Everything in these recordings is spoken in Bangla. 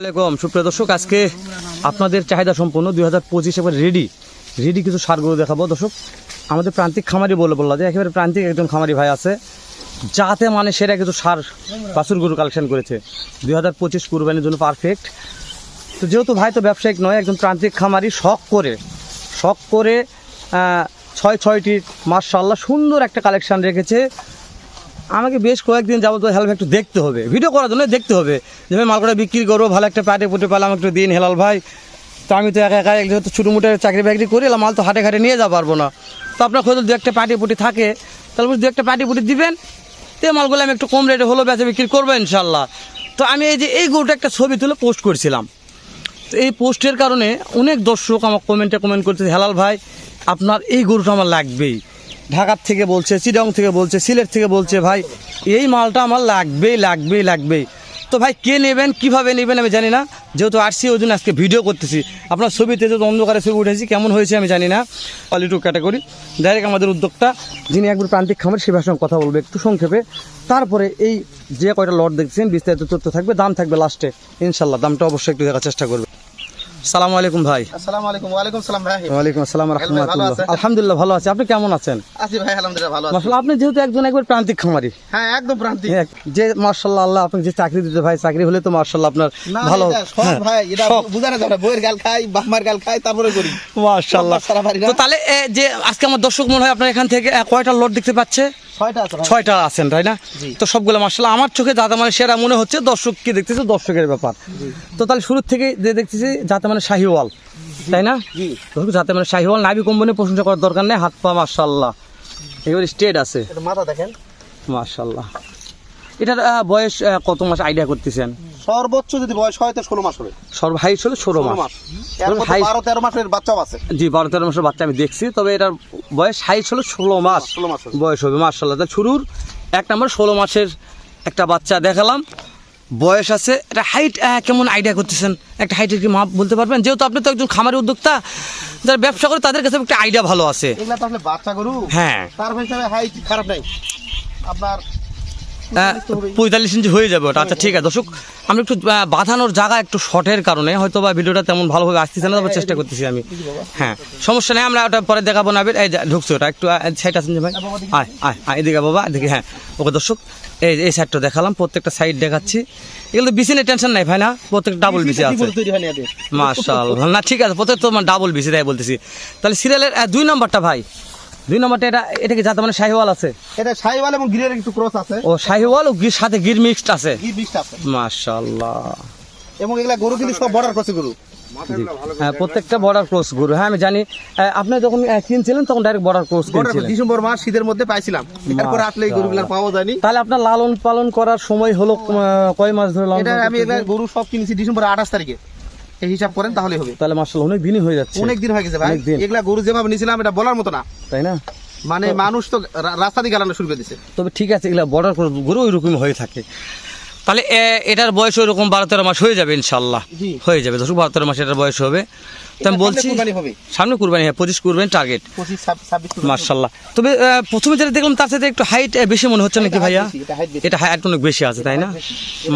আসসালামাইকুম সুপ্রিয় দর্শক, আজকে আপনাদের চাহিদা সম্পূর্ণ দুই হাজার পঁচিশ এবার রেডি রেডি কিছু সারগুলো দেখাবো। দর্শক, আমাদের প্রান্তিক খামারি বলে বললা যে একেবারে প্রান্তিক একজন খামারি ভাই আছে, যাতে মানে সেরা কিছু সার বাছুর গরু কালেকশন করেছে। দুই হাজার পঁচিশ কুরবানির জন্য পারফেক্ট তো যেহেতু ভাই তো ব্যবসায়িক নয়, একজন প্রান্তিক খামারি শখ করে শখ করে ছয় ছয়টি মার্শাল্লাহ সুন্দর একটা কালেকশান রেখেছে। আমাকে বেশ কয়েকদিন যাবত হেল্প একটু দেখতে হবে। ভিডিও করার জন্য দেখতে হবে। যে ভাই মালকটা বিক্রি করব ভালো একটা প্যাটে পুটে পেলাম একটু দিন হেলাল ভাই। তো আমি তো একা একা যেহেতু ছোটো মুটে চাকরি বাকরি করি এলাম মাল তো হাটে ঘাটে নিয়ে যাওয়া পারব না। তো আপনার খোঁজ দু একটা পাটি পুটি থাকে, তাহলে দু একটা পাটি পুটি দিবেন, তো মালগুলো আমি একটু কম রেটে হলো বেচা বিক্রি করব ইনশাল্লাহ তো আমি এই যে এই গরুটা একটা ছবি তুলে পোস্ট করছিলাম। তো এই পোস্টের কারণে অনেক দর্শক আমার কমেন্টে কমেন্ট করতেছে হেলাল ভাই, আপনার এই গরুটা আমার লাগবেই। ঢাকার থেকে বলছে চিডং থেকে বলছে, সিলেট থেকে বলছে, ভাই, এই মালটা আমার লাগবেই লাগবেই লাগবেই। তো ভাই, কে নেবেন, কীভাবে নেবেন আমি জানি না। যেহেতু আসছি ওই জন্য আজকে ভিডিও করতেছি, আপনার ছবিতে যেহেতু অন্ধকারে ছবি উঠেছি, কেমন হয়েছে আমি জানি না। অলিটু ক্যাটাগরি ডাইরেক্ট আমাদের উদ্যোক্তা, যিনি একবার প্রান্তিক খামার সে সঙ্গে কথা বলবে একটু সংক্ষেপে। তারপরে এই যে কয়টা লট দেখছেন, বিস্তারিত তথ্য থাকবে, দাম থাকবে লাস্টে ইনশাল্লাহ দামটা অবশ্যই একটু দেখার চেষ্টা করবে। সালামু আলাইকুম ভাই। আসসালামু আলাইকুম ওয়ালাইকুম সালাম ভাই ওয়ালাইকুম আসসালাম ভালো আলহামদুলিল্লাহ ভালো আছি। আপনি কেমন আছেন? আছি ভাই আলহামদুলিল্লাহ ভালো আছি। মাসাল্লাহ আপনি যেহেতু একজন একবার প্রান্তিক খামারি। হ্যাঁ একদম প্রান্তিক। যে মার্শাল্লাহ আল্লাহ আপনাকে যে চাকরি দিতে ভাই চাকরি হলে তো আপনার ভালো সব হ্যাঁ, ভাই এটা সব। যাবে বইয়ের গাল খাই গাল খাই তারপরে করি? তো তাহলে যে আজকে আমার দর্শক মনে হয় আপনার এখান থেকে কয়টা লট দেখতে পাচ্ছে? ছয়টা আছেন তাই না? তো সবগুলো মার্শাল্লাহ আমার চোখে যাতে মানে সেরা মনে হচ্ছে দর্শক কি দেখতেছে? দর্শকের ব্যাপার। তো তাহলে শুরু থেকে যে দেখতেছি যাতে মানে শাহিওয়াল তাই না? যাতে মানে শাহিওয়াল নাবি কোম্পানি প্রশংসা করার দরকার নেই হাত পা মার্শাল্লাহ এবার স্টেট আছে। মাথা দেখেন। মার্শাল্লাহ এটার বয়স কত মাস আইডিয়া করতেছেন? সর্বোচ্চ যদি বয়স হয় তো ষোলো মাস হবে। সর্ব হাইট হলো ষোলো মাস। বারো তেরো মাসের বাচ্চাও আছে। জি বারো তেরো মাসের বাচ্চা আমি দেখছি তবে এটার বয়স হাইট হলো ষোলো মাস। ষোলো মাস বয়স হবে মার্শাল্লাহ তাহলে শুরুর এক নম্বর ষোলো মাসের একটা বাচ্চা দেখালাম। বয়স আছে এটা হাইট কেমন আইডিয়া করতেছেন? একটা হাইটের কি মাপ বলতে পারবেন? যেহেতু আপনি তো একজন খামারি উদ্যোক্তা যারা ব্যবসা করে তাদের কাছে একটা আইডিয়া ভালো আছে। এগুলা তো আসলে বাচ্চা গরু। হ্যাঁ। তার হিসাবে হাইট খারাপ নাই। আপনার। পঁয়তাল্লিশ ইঞ্চি হয়ে যাবে ওটা। আচ্ছা ঠিক আছে। দর্শক আমরা একটু বাঁধানোর জায়গা একটু শর্টের কারণে হয়তো বা ভিডিওটা তেমন ভালোভাবে আসতেছে না তবে চেষ্টা করতেছি আমি। হ্যাঁ সমস্যা নেই আমরা ওটা পরে দেখাবো না এই ঢুকছে ওটা। একটু সাইড আছেন যে ভাই? আয় আয় আয় এদিকে বাবা এদিকে হ্যাঁ। ওকে দর্শক এই এই সাইডটা দেখালাম। প্রত্যেকটা সাইড দেখাচ্ছি। এগুলো তো বিসিনে টেনশন নাই ভাই না? প্রত্যেকটা ডাবল বিসি আছে। মাশাআল্লাহ। না ঠিক আছে প্রত্যেক তো ডাবল বিসি তাই বলতেছি। তাহলে সিরিয়ালের দুই নম্বরটা ভাই। দুই নম্বরটা এটা এটা কি যাতে মানে শাহিওয়াল আছে? এটা সাইওয়াল এবং গিরের একটু ক্রস আছে। ও শাহিওয়াল ও গির সাথে গির মিক্সড আছে। গির বিশটা আছে। মাশাআল্লাহ। এবং এগুলা গরু কিন্তু সব বর্ডার ক্রসে গরু। হ্যাঁ, প্রত্যেকটা বর্ডার ক্রস গরু। হ্যাঁ আমি জানি আপনি যখন কিনছিলেন তখন ডাইরেক্ট বর্ডার ক্রস কিনছিলেন। ডিসেম্বর মাস শীতের মধ্যে পাইছিলাম। এরপরে আসলে এই গরুগুলা পাওয়া যায়নি। তাহলে আপনার লালন পালন করার সময় হলো কয় মাস ধরে লালন এটা আমি গরু সব কিনেছি ডিসেম্বর আঠাশ তারিখে। এই হিসাব করেন তাহলে হবে। তাহলে মার্শাল অনেক দিনই হয়ে যাচ্ছে। অনেক দিন হয়ে গেছে ভাই। এগুলা গরু যেভাবে নিয়েছিলাম এটা বলার মতো না। তাই না? মানে মানুষ তো রাস্তা দিয়ে গালানো শুরু করে দিছে। তবে ঠিক আছে এগুলা বর্ডার গরু ওইরকম হয়ে থাকে। তাহলে এটার বয়স ওইরকম বারো তেরো মাস হয়ে যাবে ইনশাল্লাহ হয়ে যাবে দর্শক বারো তেরো মাস এটার বয়স হবে। তো আমি বলছি সামনে কুরবানি হ্যাঁ পঁচিশ কুরবানি টার্গেট। মার্শাল্লাহ তবে প্রথমে যেটা দেখলাম তার সাথে একটু হাইট বেশি মনে হচ্ছে নাকি ভাইয়া? এটা। হাইট অনেক বেশি আছে তাই না?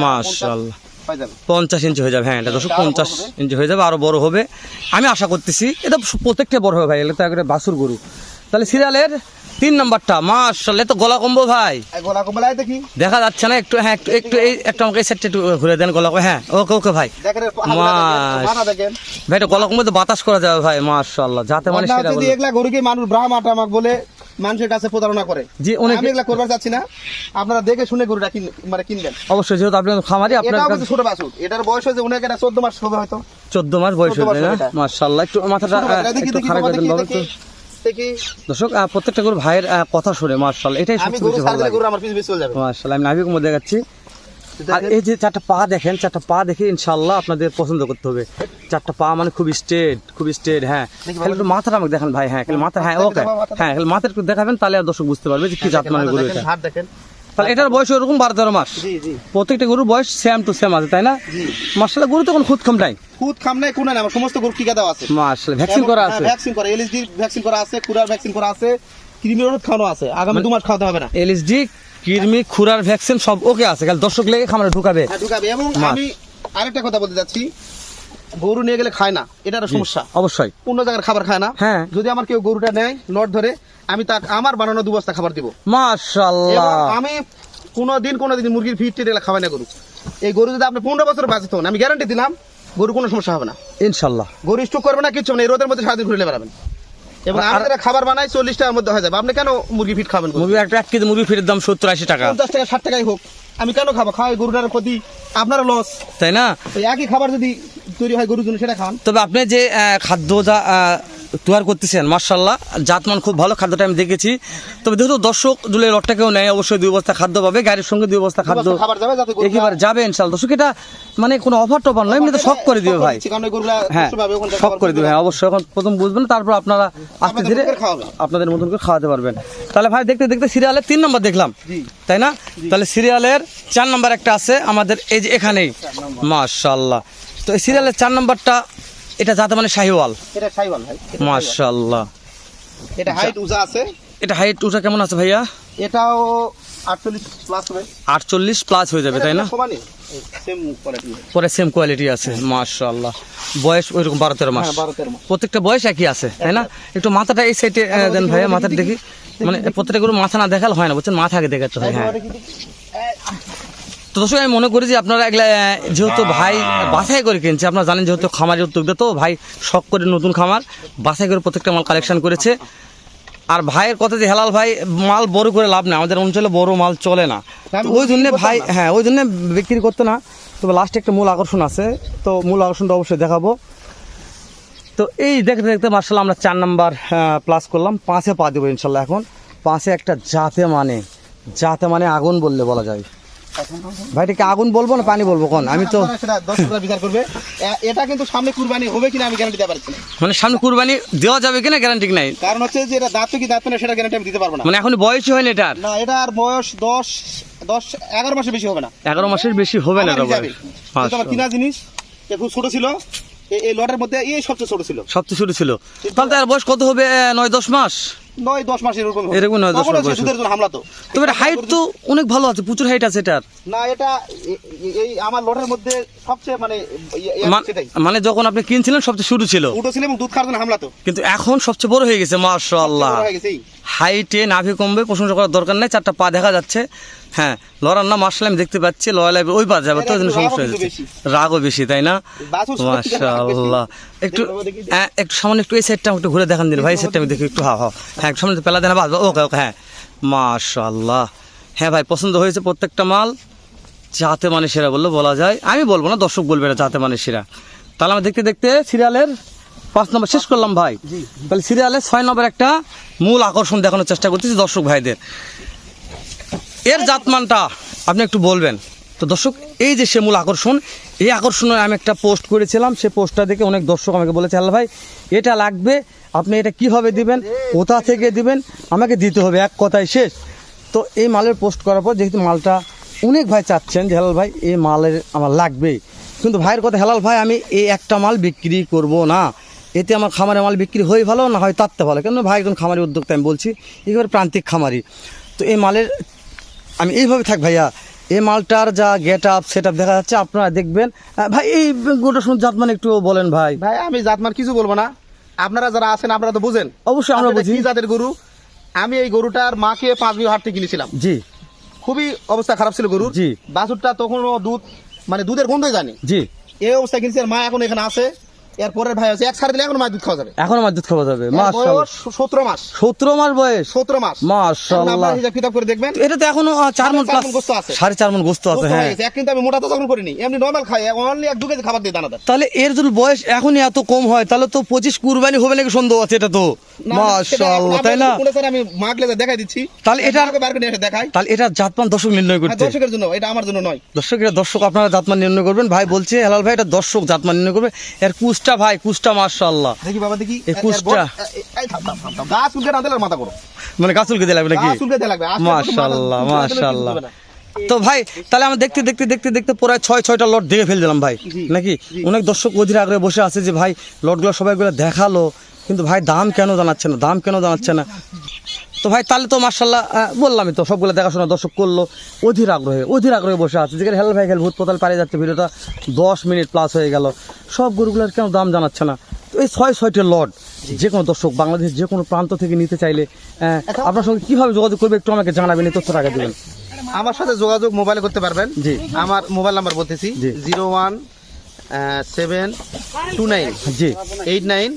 মার্শাল্লাহ। পঞ্চাশ ইঞ্চি হয়ে যাবে হ্যাঁ এটা দশ এটা পঞ্চাশ। ইঞ্চি হয়ে যাবে আরও বড় হবে। আমি আশা করতেছি এটা প্রত্যেকটা বড় হবে ভাই এগুলো তো একবারে বাসুর গরু। তাহলে সিরিয়ালের তিন নম্বরটা মার্শাল্লাহ এ তো গলা কম্বো ভাই। গলা দেখি। দেখা যাচ্ছে না একটু হ্যাঁ একটু একটু এই একটু আমাকে এই সাইডটা একটু ঘুরে দেন গলা হ্যাঁ ওকে ওকে ভাই। ভাই এটা গলা কম্বো তো বাতাস করা যাবে ভাই মার্শাল্লাহ যাতে মানে সেটা গরুকে মানুষ ব্রাহ্মা টামাক বলে মানুষের কাছে প্রতারণা করে। জি, অনেক আমি এগুলা করবার চাচ্ছি না। আপনারা দেখে শুনে গরুটা কিন মানে কিনবেন। অবশ্যই যেহেতু আপনি খামারি আপনার ছোট বাছুর। এটার বয়স হয়েছে এটা চোদ্দ মাস হবে হয়তো। চোদ্দ মাস বয়স 14 হয়েছে না? মার্শাল্লাহ একটু মাথাটা একটু খারাপ বাবা একটু। দর্শক প্রত্যেকটা গরু ভাইয়ের কথা শুনে মার্শাল এটাই আমি সবচেয়ে ভালো লাগে। আমার চলে যাবে। মার্শাল্লাহ আমি নাভিক মধ্যে দেখাচ্ছি। আর এই যে চারটা পা দেখেন চারটা পা দেখে ইনশাল্লাহ আপনাদের পছন্দ করতে হবে। চারটা পা মানে খুব স্ট্রেট খুব স্ট্রেট হ্যাঁ। খালি একটু মাথাটা আমাকে দেখান ভাই হ্যাঁ খালি মাথা হ্যাঁ ওকে। হ্যাঁ খালি মাথাটা একটু দেখাবেন তাহলে আর দর্শক বুঝতে পারবে যে কি জাত মানে গরু এটা। তাহলে এটার বয়স ওরকম বারো তেরো মাস। প্রত্যেকটা গরুর বয়স সেম টু সেম আছে তাই না? জি। মার্শাল্লাহ গরু তখন খুদ কম নাই। খুদ খাম নাই কোন নাই আমার সমস্ত গরু টিকা দেওয়া আছে। মার্শাল্লাহ ভ্যাকসিন করা আছে। ভ্যাকসিন করা এলএসডি ভ্যাকসিন করা আছে কুরার ভ্যাকসিন করা আছে। কৃমির ওষুধ খাওয়ানো আছে। আগামী মানে- দু মাস খাওয়াতে হবে না। এলএসডি কৃমি খুরার ভ্যাকসিন সব ওকে আছে। খালি দর্শক লেগে খামারে ঢুকাবে। হ্যাঁ ঢুকাবে। এবং আমি আরেকটা কথা বলতে যাচ্ছি। গরু নিয়ে গেলে খায় না। এটা একটা সমস্যা। অবশ্যই। অন্য জায়গার খাবার খায় না। হ্যাঁ। যদি আমার কেউ গরুটা নেয় লট ধরে আমি তাকে আমার বানানো দু বস্তা খাবার দিব। মাশাল্লাহ আমি কোনো দিন কোনো দিন মুরগির ফিট টেট খাওয়াই না গরু। এই গরু যদি আপনি পনেরো বছর বাঁচত আমি গ্যারান্টি দিলাম গরু কোনো সমস্যা হবে না। ইনশাল্লাহ গরু স্টক করবে না কিছু না। এই রোদের মধ্যে সারাদিন ঘুরে বেড়াবেন। এবং খাবার বানাই চল্লিশ টাকার মধ্যে হয়ে যাবে। আপনি কেন মুরগি ফিট খাবেন মুরগি একটা এক কেজি মুরগি দাম সত্তর আশি টাকা। পঞ্চাশ টাকা ষাট টাকাই হোক। আমি কেন খাব? খাওয়াই গরুটার ক্ষতি আপনার লস তাই না? একই খাবার যদি তৈরি হয় গরুর জন্য সেটা খান তবে আপনি যে আহ, খাদ্য যা তৈরি করতেছেন মার্শাল্লাহ জাতমান খুব ভালো খাদ্যটা আমি দেখেছি। তবে যেহেতু দর্শক দুলে লটটা কেউ নেয় অবশ্যই দুই বস্তা খাদ্য পাবে গাড়ির সঙ্গে দুই বস্তা খাদ্য একেবারে যাবে ইনশাল্লাহ দর্শক এটা মানে কোনো অফার টফার নয় এমনিতে শখ করে দিবে ভাই। হ্যাঁ শখ করে দিবে। হ্যাঁ অবশ্যই এখন প্রথম বুঝবেন তারপর আপনারা আস্তে ধীরে। আপনাদের মতন করে খাওয়াতে পারবেন। তাহলে ভাই দেখতে দেখতে সিরিয়ালের তিন নম্বর দেখলাম। তাই না? তাহলে সিরিয়ালের চার নম্বর একটা আছে আমাদের এই যে এখানেই। মাশাল্লাহ তো এই সিরিয়ালের চার নম্বরটা এটা যাতে মানে শাহিওয়াল। এটা সাইওয়াল ভাই। মাশাল্লাহ এটা হাইট উজা আছে। এটা হাইট উঠা কেমন আছে ভাইয়া? এটাও আটচল্লিশ প্লাস হবে। আটচল্লিশ প্লাস হয়ে যাবে তাই না? সমানই। পরে সেম কোয়ালিটি আছে মাশাল্লাহ বয়স ওইরকম হ্যাঁ বারো তেরো মাস। প্রত্যেকটা বয়স একই আছে তাই না? একটু মাথাটা এই সাইডে দেন ভাইয়া মাথাটা দেখি। মানে প্রত্যেকটা গরু মাথা না দেখালে হয় না বুঝছেন? মাথা আগে দেখাতে হয় হ্যাঁ তো দর্শক আমি মনে করি যে আপনারা এগুলা যেহেতু ভাই বাছাই করে কিনছে আপনারা জানেন যেহেতু খামারের উদ্যোগটা তো ভাই শখ করে নতুন খামার বাছাই করে প্রত্যেকটা মাল কালেকশন করেছে। আর ভাইয়ের কথা যে হেলাল ভাই মাল বড় করে লাভ নেই আমাদের অঞ্চলে বড় মাল চলে না। ওই জন্য ভাই হ্যাঁ ওই জন্য বিক্রি করতে না। তবে লাস্টে একটা মূল আকর্ষণ আছে তো মূল আকর্ষণটা অবশ্যই দেখাবো। তো এই দেখতে দেখতে মার্শাল আমরা চার নাম্বার প্লাস করলাম। পাঁচে পা দেবো ইনশাল্লাহ এখন। পাঁচে একটা জাতে মানে জাতে মানে আগুন বললে বলা যায়। ভাই এটা আগুন বলব না পানি বলব? কোন? আমি তো দর্শকরা বিচার করবে। এটা কিন্তু সামনে কুরবানি হবে কিনা আমি গ্যারান্টি দিতে পারছি না। মানে সামনে কুরবানি দেওয়া যাবে কিনা গ্যারান্টি নাই? কারণ হচ্ছে যে এটা দাঁত কি দাঁত না সেটা গ্যারান্টি আমি দিতে পারব না। মানে এখন বয়সই হয়নি এটার? না এটার বয়স দশ দশ এগারো মাসের বেশি হবে না। এগারো মাসের বেশি হবে না এটা। বয়স। এটা মাশাআল্লাহ। কিনা জিনিস খুব ছোট ছিল। এই লটের মধ্যে এই সবচেয়ে ছোট ছিল। সবচেয়ে শুরু ছিল। তাহলে তার বয়স কত হবে? নয় দশ মাস? নয় দশ মাস এরকম এরকম নয়, দশ মাস সে জন্য হামলা তো। তবে হাইট তো অনেক ভালো আছে প্রচুর হাইট আছে এটার। না এটা এই আমার লটের মধ্যে সবচেয়ে মানে ইয়ে- ইয়ে মান- যখন আপনি কিনছিলেন সবচেয়ে শুরু ছিল। উঠো ছিল এবং দুধ খাওয়ার জন্য হামলা তো। কিন্তু এখন সবচেয়ে বড় হয়ে গেছে মাশাআল্লাহ। গেছে হাইটে নাভি কমবে প্রশংসা করার দরকার নেই চারটা পা দেখা যাচ্ছে। হ্যাঁ লড়ার না মার্শাল আমি দেখতে পাচ্ছি লড়াই ওই পা যাবে তো সমস্যা হয়ে যাচ্ছে। রাগও বেশি তাই না? মাশাআল্লাহ। একটু। হ্যাঁ, একটু সামনে একটু এই সাইডটা একটু ঘুরে দেখান দিন ভাই সাইডটা আমি দেখি একটু হ্যাঁ হ্যাঁ। হ্যাঁ একটু সামনে পেলা দেন বাস ওকে ওকে হ্যাঁ। মাশাআল্লাহ। হ্যাঁ ভাই পছন্দ হয়েছে প্রত্যেকটা মাল। যাতে মানে সেরা বললে বলা যায়। আমি বলব না দর্শক বলবে না যাতে মানে সেরা তাহলে আমি দেখতে দেখতে সিরিয়ালের পাঁচ নম্বর শেষ করলাম ভাই। তাহলে সিরিয়ালের ছয় নম্বর একটা মূল আকর্ষণ দেখানোর চেষ্টা করতেছি দর্শক ভাইদের। এর জাতমানটা আপনি একটু বলবেন। তো দর্শক, এই যে সে মূল আকর্ষণ, এই আকর্ষণে আমি একটা পোস্ট করেছিলাম, সে পোস্টটা দেখে অনেক দর্শক আমাকে বলেছে, আল্লাহ ভাই, এটা লাগবে, আপনি এটা কীভাবে দিবেন, কোথা থেকে দিবেন, আমাকে দিতে হবে, এক কথায় শেষ। তো এই মালের পোস্ট করার পর যেহেতু মালটা অনেক ভাই চাচ্ছেন যে, হেলাল ভাই, এই মালের আমার লাগবে কিন্তু ভাইয়ের কথা, হেলাল ভাই, আমি এই একটা মাল বিক্রি করব না। এতে আমার খামারে মাল বিক্রি হয়ে ভালো, না হয় তাতে ভালো? কেন ভাই একজন খামারি উদ্যোক্তা, আমি বলছি, একেবারে প্রান্তিক খামারি। তো এই মালের, আমি এইভাবে থাক ভাইয়া এই মালটার যা গেট আপ সেট আপ দেখা যাচ্ছে আপনারা দেখবেন। ভাই এই গোটা শুন জাত মানে একটু বলেন ভাই। ভাই আমি জাতমান কিছু বলব না। আপনারা যারা আছেন আপনারা তো বুঝেন। অবশ্যই আমরা বুঝি। জাতের গরু? আমি এই গরুটার মাকে পাঁচ বিঘা হাট থেকে কিনেছিলাম। জি। খুবই অবস্থা খারাপ ছিল গরুর। জি। বাছুরটা তখনও দুধ মানে দুধের গন্ধই জানি। জি। এই অবস্থা কিনছি আর মা এখন এখানে আছে। এর পরের ভাই আছে এক দিলে এখন মাছ দুধ খাওয়া যাবে। এখন মাছ দুধ খাওয়া যাবে মাস সতেরো মাস। সতেরো মাস বয়স? সতেরো মাস। মাশাআল্লাহ। কিতাব করে দেখবেন। এটা তো এখনও চার মন প্লাস গোস্ত আছে। সাড়ে চার মন গোস্ত আছে হ্যাঁ এক কিন্তু আমি মোটা তো তখন করিনি। এমনি নর্মাল খাই অনলি এক দু কেজি খাবার দিই দানাদার। তাহলে এর যদি বয়স এখনই এত কম হয় তাহলে তো পঁচিশ কুরবানি হবে নাকি সন্দেহ আছে এটা তো। মাশাআল্লাহ তাই না? স্যার আমি মাগলে দেখাই দিচ্ছি। তাহলে এটা- বার করে এসে দেখাই। তাহলে এটা জাতমান দর্শক নির্ণয় করতে। দর্শকের জন্য এটা আমার জন্য নয়। দর্শক দর্শক আপনারা জাতমান নির্ণয় করবেন। ভাই বলছে হেলাল ভাই এটা দর্শক জাতমান নির্ণয় করবে। এর কুচটা ভাই কুচটা মাশাআল্লাহ। দেখি বাবা দেখি। এই এর- এর কুচটা। বড়- এ- এ- এই থাম, থাম, থাম, থাম। গাছ উল্টে না দিলে মাথা করো মানে নাকি? গাছ লাগবে। মাশাআল্লাহ মাশাআল্লাহ। তো ভাই তাহলে আমরা দেখতে দেখতে দেখতে দেখতে প্রায় ছয় ছয়টা লট দেখে ফেল দিলাম ভাই নাকি? অনেক দর্শক অধীর আগ্রহে বসে আছে যে ভাই লট লটগুলো সবাইগুলো দেখাল। কিন্তু ভাই দাম কেন জানাচ্ছে না? দাম কেন জানাচ্ছে না? তো ভাই তাহলে তো মার্শাল্লাহ বললামই তো সবগুলো দেখাশোনা দর্শক করল অধীর আগ্রহে অধীর আগ্রহে বসে আছে। যেখানে হেল ভাই খেল ভূত পোতাল পারে যাচ্ছে ভিডিওটা দশ মিনিট প্লাস হয়ে গেল। সব গরুগুলোর কেন দাম জানাচ্ছে না? তো এই ছয় ছয়টি লট যে কোনো দর্শক বাংলাদেশের যে কোনো প্রান্ত থেকে নিতে চাইলে আপনার সঙ্গে কীভাবে যোগাযোগ করবে একটু আমাকে জানাবেন এই তথ্যটা আগে দেবেন। আমার সাথে যোগাযোগ মোবাইলে করতে পারবেন। জি। আমার মোবাইল নাম্বার বলতেছি। Zero one seven two nine জি। Eight nine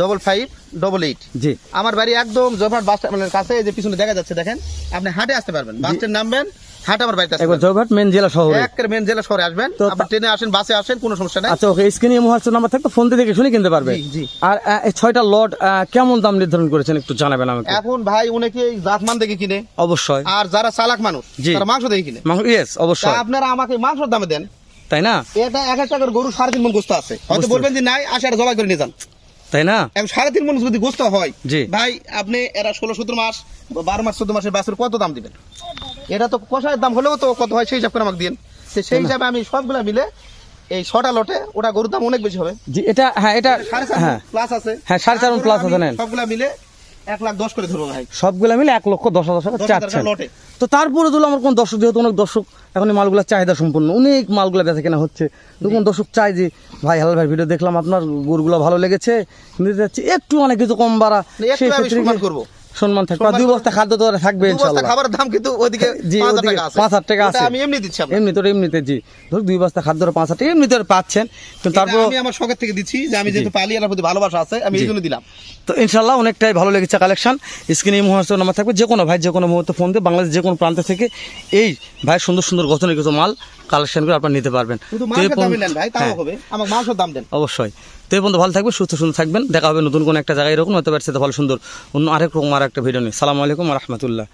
double five double eight জি। আমার বাড়ি একদম জয়ভাট বাস স্ট্যান্ডের কাছে যে পিছনে দেখা যাচ্ছে দেখেন। আপনি হাটে আসতে পারবেন বাস স্ট্যান্ড নামবেন হাটে আমার বাড়িতে একবার পারবেন। মেন জেলা শহরে। একের মেন জেলা শহরে আসবেন। আপনি ট্রেনে আসেন বাসে আসেন কোনো সমস্যা নাই। আচ্ছা ওকে স্ক্রিনে হোয়াটসঅ্যাপ নাম্বার থাকতো ফোন দিয়ে দেখে শুনে কিনতে পারবে। জি, জি। আর এই ছয়টা লট কেমন দাম নির্ধারণ করেছেন একটু জানাবেন আমাকে? এখন ভাই অনেকে জাতমান দেখে কিনে। অবশ্যই। আর যারা চালাক মানুষ তারা মাংস দেখে কিনে। ইয়েস অবশ্যই। আপনারা আমাকে মাংসের দামে দেন। তাই না? এটা এক এক টাকার গরু সাড়ে তিন মন গোস্ত আছে। হয়তো বলবেন যে নাই জবাই করে নিয়ে যান। তাই না? এখন সাড়ে তিন মন যদি গোস্ত হয় জি। ভাই আপনি এরা ষোলো সতেরো মাস বা বারো মাস চোদ্দ মাসের বাছুর কত দাম দিবেন? এটা তো কষায়ের দাম হলেও তো কত হয় সেই হিসাব করে আমাকে দিন সেই হিসাবে আমি সবগুলা মিলে এই ছটা লটে ওটা গরুর দাম অনেক বেশি হবে। জি এটা হ্যাঁ এটা সাড়ে চার হ্যাঁ। প্লাস আছে। হ্যাঁ, সাড়ে চার আমি আছে। সবগুলা মিলে এক লাখ দশ করে ধরবো ভাই। সবগুলো মিলে এক লক্ষ দশ হাজার টাকা চাচ্ছেন। লটে। তো তারপরে ধরো আমার কোন দর্শক যেহেতু অনেক দর্শক এখন এই মালগুলা চাহিদা সম্পূর্ণ অনেক মালগুলো বেচা কেনা হচ্ছে। তো কোন দর্শক চাই যে ভাই হালাল ভাই ভিডিও দেখলাম আপনার গরুগুলো ভালো লেগেছে নিতে যাচ্ছি একটু অনেক কিছু কম বাড়া। করব সেই ক্ষেত্রে সম্মান থাকবে। দুই বস্তা খাদ্য তো থাকবে বস্তা দাম কিন্তু ওইদিকে টাকা আছে। টাকা। আমি এমনি দিচ্ছি এমনি তো এমনিতে জি। ধর দুই বস্তা পাঁচ হাজার টাকা এমনিতে পাচ্ছেন। কিন্তু তারপর আমি আমার শখের থেকে দিচ্ছি যে আমি যেহেতু পালি প্রতি ভালোবাসা আছে আমি দিলাম। তো ইনশাল্লাহ অনেকটাই ভালো লেগেছে কালেকশন। স্ক্রিনে এই মুহূর্তে নাম্বার থাকবে যে কোনো ভাই যে কোনো মুহূর্তে ফোন দিয়ে বাংলাদেশ যে কোনো প্রান্ত থেকে এই ভাই সুন্দর সুন্দর গঠনের কিছু মাল কালেকশন করে আপনারা নিতে পারবেন। হ্যাঁ, অবশ্যই। তো এই বন্ধু ভালো থাকবে সুস্থ সুন্দর থাকবেন। দেখা হবে নতুন কোনো একটা জায়গায় এরকম হতে পারছে তো ভালো সুন্দর। অন্য আরেক রকম আর একটা ভিডিও নেই সালাম আলাইকুম রহমতুল্লাহ।